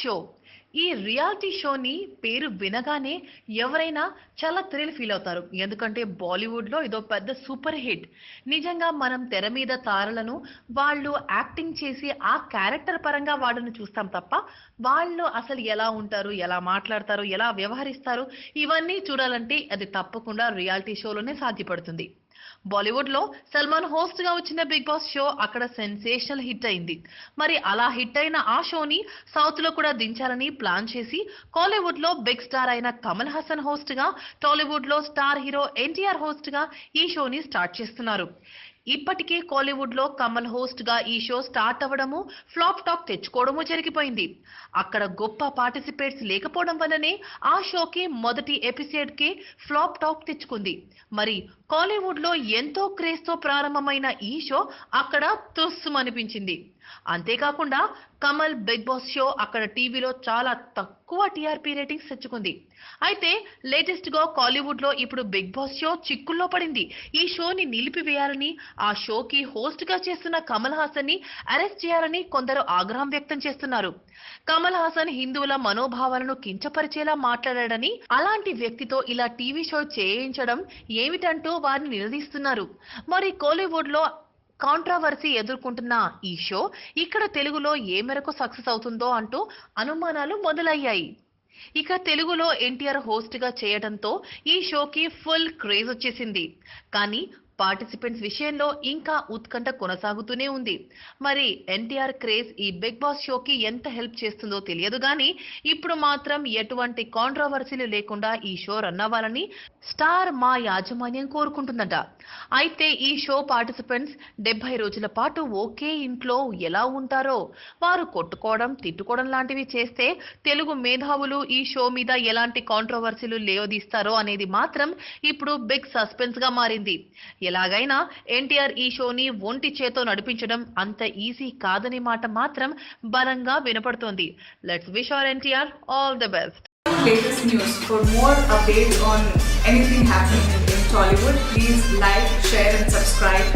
Show ఈ reality షోని పేరు వినగానే ఎవరైనా చాలా థ్రిల్ ఫీల్ అవుతారు. ఎందుకంటే బాలీవుడ్లో ఇదో పెద్ద సూపర్ హిట్ నిజంగా మనం తెర మీద తారలను వాళ్ళు యాక్టింగ్ చేసి ఆ క్యారెక్టర్ పరంగా వాళ్ళని చూస్తాం తప్ప వాళ్ళు అసలు ఎలా ఉంటారు ఎలా మాట్లాడతారు ఎలా వ్యవహరిస్తారు ఇవన్నీ చూడాలంటే అది తప్పకుండా రియాలిటీ షోలోనే సాధ్యపడుతుంది. బాలీవుడ్లో సల్మాన్ హోస్ట్గా వచ్చిన బిగ్ బాస్ షో అక్కడ సెన్సేషనల్ హిట్ అయింది. మరి అలా హిట్ అయిన ఆ షోని సౌత్లో కూడా దించాలని ప్లాన్ చేసి కాలీవుడ్లో బిగ్ స్టార్ అయిన కమల్ హాసన్ హోస్ట్గా టాలీవుడ్లో స్టార్ హీరో ఎన్టీఆర్ హోస్ట్గా ఈ షోని స్టార్ట్ చేస్తున్నారు. ఇప్పటికే కాలీవుడ్లో కమల్ హోస్ట్గా ఈ షో స్టార్ట్ అవ్వడము ఫ్లాప్ టాక్ తెచ్చుకోవడము జరిగిపోయింది. అక్కడ గొప్ప పార్టిసిపేట్స్ లేకపోవడం వల్లనే ఆ షోకి మొదటి ఎపిసోడ్కి ఫ్లాప్ టాక్ తెచ్చుకుంది. మరి కాలీవుడ్లో ఎంతో క్రేజ్తో ప్రారంభమైన ఈ షో అక్కడ తుస్సుమనిపించింది. అంతేకాకుండా కమల్ బిగ్ బాస్ షో అక్కడ టీవీలో చాలా తక్కువ టీఆర్పీ రేటింగ్స్ తెచ్చుకుంది. అయితే లేటెస్ట్గా కాలీవుడ్లో ఇప్పుడు బిగ్ బాస్ షో చిక్కుల్లో పడింది. ఈ షోని నిలిపివేయాలని ఆ షోకి హోస్ట్గా చేస్తున్న కమల్ హాసన్ని అరెస్ట్ చేయాలని కొందరు ఆగ్రహం వ్యక్తం చేస్తున్నారు. కమల్ హాసన్ హిందువుల మనోభావాలను కించపరిచేలా మాట్లాడాడని అలాంటి వ్యక్తితో ఇలా టీవీ షో చేయించడం ఏమిటంటూ వారిని నిలదీస్తున్నారు. మరి కోలీవుడ్లో కాంట్రావర్సీ ఎదుర్కొంటున్న ఈ షో ఇక్కడ తెలుగులో ఏ మేరకు సక్సెస్ అవుతుందో అంటూ అనుమానాలు మొదలయ్యాయి. ఇక తెలుగులో ఎన్టీఆర్ హోస్ట్గా చేయడంతో ఈ షోకి ఫుల్ క్రేజ్ వచ్చేసింది. కానీ పార్టిసిపెంట్స్ విషయంలో ఇంకా ఉత్కంఠ కొనసాగుతూనే ఉంది. మరి ఎన్టీఆర్ క్రేజ్ ఈ బిగ్ బాస్ షోకి ఎంత హెల్ప్ చేస్తుందో తెలియదు కానీ ఇప్పుడు మాత్రం ఎటువంటి కాంట్రవర్సీలు లేకుండా ఈ షో రన్ అవ్వాలని స్టార్ మా యాజమాన్యం కోరుకుంటుందట. అయితే ఈ షో పార్టిసిపెంట్స్ డెబ్బై రోజుల పాటు ఒకే ఇంట్లో ఎలా ఉంటారో వారు కొట్టుకోవడం తిట్టుకోవడం లాంటివి చేస్తే తెలుగు మేధావులు ఈ షో మీద ఎలాంటి కాంట్రవర్సీలు లేవదీస్తారో అనేది మాత్రం ఇప్పుడు బిగ్ సస్పెన్స్గా మారింది. ఎలాగైనా ఎన్టీఆర్ ఈ షోని ఒంటి చేతో నడిపించడం అంత ఈజీ కాదని మాట మాత్రం బలంగా వినపడుతోంది let's wish our NTR all the best latest news. For more updates on anything happening in, in Tollywood, please like, share, and subscribe